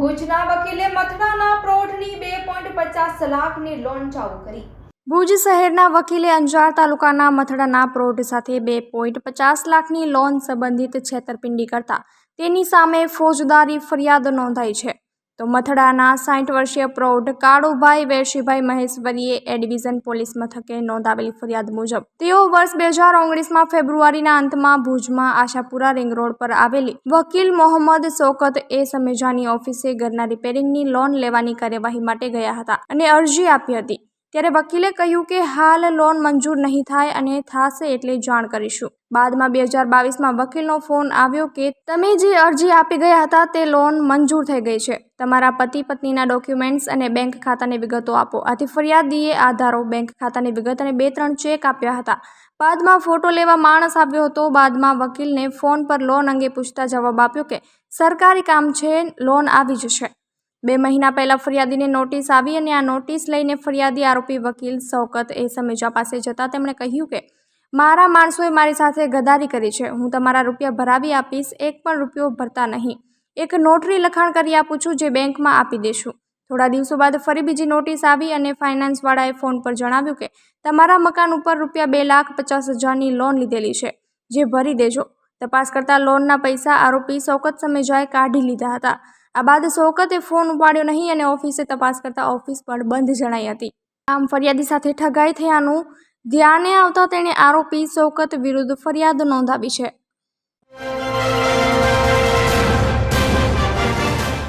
ભુજના વકીલે મથડાના પ્રોઢની બે પોઈન્ટ પચાસ લાખની લોન ચાલુ કરી. ભુજ શહેરના વકીલે અંજાર તાલુકાના મથડાના પ્રોઢ સાથે બે પોઈન્ટ પચાસ લાખની લોન સંબંધિત છેતરપિંડી કરતા તેની સામે ફોજદારી ફરિયાદ નોંધાઈ છે. તો મથડાના સાઠ વર્ષીય પ્રૌઢ કાળુભાઈ વેરશીભાઈ મહેશ્વરીએ એ ડિવિઝન પોલીસ મથકે નોંધાવેલી ફરિયાદ મુજબ. તેઓ વર્ષ બે હજાર ઓગણીસમાં ફેબ્રુઆરીના અંતમાં ભુજમાં આશાપુરા રિંગ રોડ પર આવેલી વકીલ મોહમ્મદ શોકત એ સમેજાની ઓફિસે ઘરના રિપેરિંગની લોન લેવાની કાર્યવાહી માટે ગયા હતા અને અરજી આપી હતી. ત્યારે વકીલે કહ્યું કે હાલ લોન મંજૂર નહીં થાય અને થાશે એટલે જાણ કરીશું. બાદમાં બે હજાર બાવીસમાં વકીલનો ફોન આવ્યો કે તમે જે અરજી આપી ગયા હતા તે લોન મંજૂર થઈ ગઈ છે. તમારા પતિ પત્નીના ડોક્યુમેન્ટ્સ અને બેંક ખાતાની વિગતો આપો. આથી ફરિયાદીએ આધારો, બેંક ખાતાની વિગત અને બે ત્રણ ચેક આપ્યા હતા. બાદમાં ફોટો લેવા માણસ આવ્યો હતો. બાદમાં વકીલને ફોન પર લોન અંગે પૂછતા જવાબ આપ્યો કે, સરકારી કામ છે, લોન આવી જશે. બે મહિના પહેલાં ફરિયાદીને નોટિસ આવી અને આ નોટિસ લઈને ફરિયાદી આરોપી વકીલ શૌકત એ સમેજા પાસે જતા તેમણે કહ્યું કે, મારા માણસોએ મારી સાથે ગદારી કરી છે. હું તમારા રૂપિયા ભરાવી આપીશ. એક પણ રૂપિયો ભરતા નહીં. એક નોટરી લખાણ કરી આપું છું જે બેંકમાં આપી દેશું. થોડા દિવસો બાદ ફરી બીજી નોટિસ આવી અને ફાઇનાન્સવાળાએ ફોન પર જણાવ્યું કે, તમારા મકાન ઉપર રૂપિયા બે લાખ પચાસ હજારની લોન લીધેલી છે. જે ભરી દેજો. તપાસ કરતાં લોનના પૈસા આરોપી શૌકત સમેજાએ કાઢી લીધા હતા. આ બાદ શૌકતે ફોન ઉપાડ્યો નહીં અને ઓફિસે તપાસ કરતાં ઓફિસ પણ બંધ જણાઈ હતી. આમ ફરિયાદી સાથે ઠગાઈ થયાનું ધ્યાને આવતા તેણે આરોપી શૌકત વિરુદ્ધ ફરિયાદ નોંધાવી છે.